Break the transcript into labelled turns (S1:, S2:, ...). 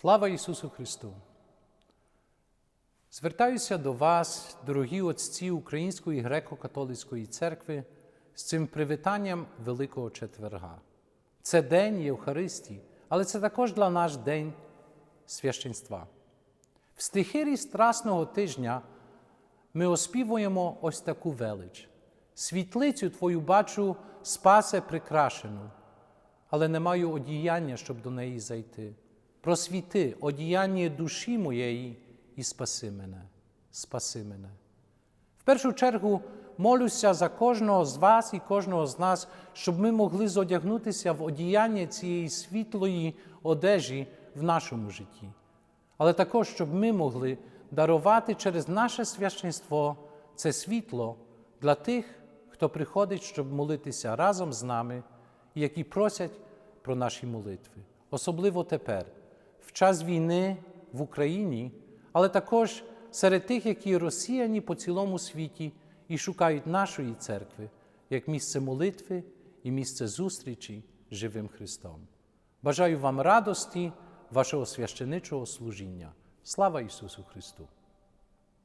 S1: Слава Ісусу Христу! Звертаюся до вас, дорогі отці Української греко-католицької церкви, з цим привітанням Великого Четверга. Це День Євхаристії, але це також для нас День священства. В стихирі Страсного тижня ми оспівуємо ось таку велич. Світлицю Твою бачу, спасе прикрашену, але не маю одіяння, щоб до неї зайти. Просвіти одіяння душі моєї і спаси мене, спаси мене. В першу чергу молюся за кожного з вас і кожного з нас, щоб ми могли зодягнутися в одіяння цієї світлої одежі в нашому житті, але також, щоб ми могли дарувати через наше священство це світло для тих, хто приходить, щоб молитися разом з нами, і які просять про наші молитви, особливо тепер, в час війни в Україні, але також серед тих, які розсіяні по цілому світі і шукають нашої церкви як місце молитви і місце зустрічі з живим Христом. Бажаю вам радості вашого священичого служіння. Слава Ісусу Христу!